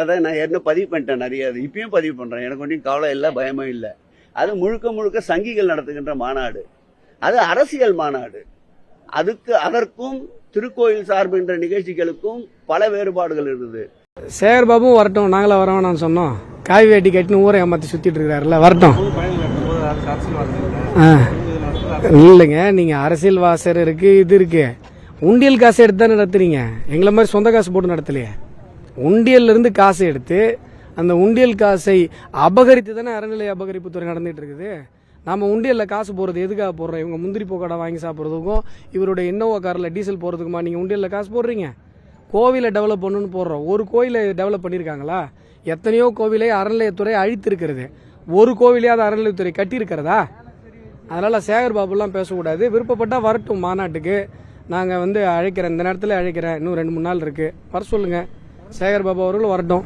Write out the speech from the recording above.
அதான் நான் ஏற்கனவே பதிவு பண்ணிட்டேன் நிறைய அது இப்பயும் பதிவு பண்றேன். எனக்கு ஒன்றும் கவலை இல்லை பயமும் இல்லை. அது முழுக்க முழுக்க சங்கிகள் நடத்துகின்ற மாநாடு. அது அரசியல் மாநாடு. அதுக்கு அதற்கும் திருக்கோயில் சார்பின்ற நிகழ்ச்சிகளுக்கும் பல வேறுபாடுகள் இருக்குது சேகர் பாபுவும் வரட்டும் நாங்களா வரோம் நான் சொன்னோம். காய் வேட்டி கட்டின்னு ஊரை ஏமாத்தி சுத்திட்டு இருக்காருல்ல வரட்டும். இல்லைங்க நீங்க அரசியல் வாசர் இருக்கு இது இருக்கு. உண்டியல் காசு எடுத்து தானே நடத்துறீங்க? எங்களை மாதிரி சொந்த காசு போட்டு நடத்தலையே. உண்டியல்லிருந்து காசை காசு எடுத்து அந்த உண்டியல் காசை அபகரித்து தானே அறநிலை அபகரிப்புத்துறை நடந்துட்டு இருக்குது. நாம உண்டியல்ல காசு போடுறது எதுக்காக போடுறோம்? இவங்க முந்திரி போக்கடை வாங்கி சாப்பிட்றதுக்கும் இவருடைய இன்னோவா காரில் டீசல் போடுறதுக்குமா நீங்க உண்டியல்ல காசு போடுறீங்க? கோவிலை டெவலப் பண்ணணும்னு போடுறோம். ஒரு கோயிலை டெவலப் பண்ணியிருக்காங்களா? எத்தனையோ கோவிலை அறநிலையத்துறை அழித்திருக்கிறது. ஒரு கோவிலையாவது அறநிலையத்துறை கட்டியிருக்கிறதா? அதனால சேகர் பாபுலாம் பேசக்கூடாது. விருப்பப்பட்டா வரட்டும் மாநாட்டுக்கு. நாங்கள் வந்து அழைக்கிறேன். இந்த நேரத்தில் அழைக்கிறேன். இன்னும் ரெண்டு மூணு நாள் இருக்குது வர சொல்லுங்கள் சேகர் பாபா அவர்களும் வரட்டும்.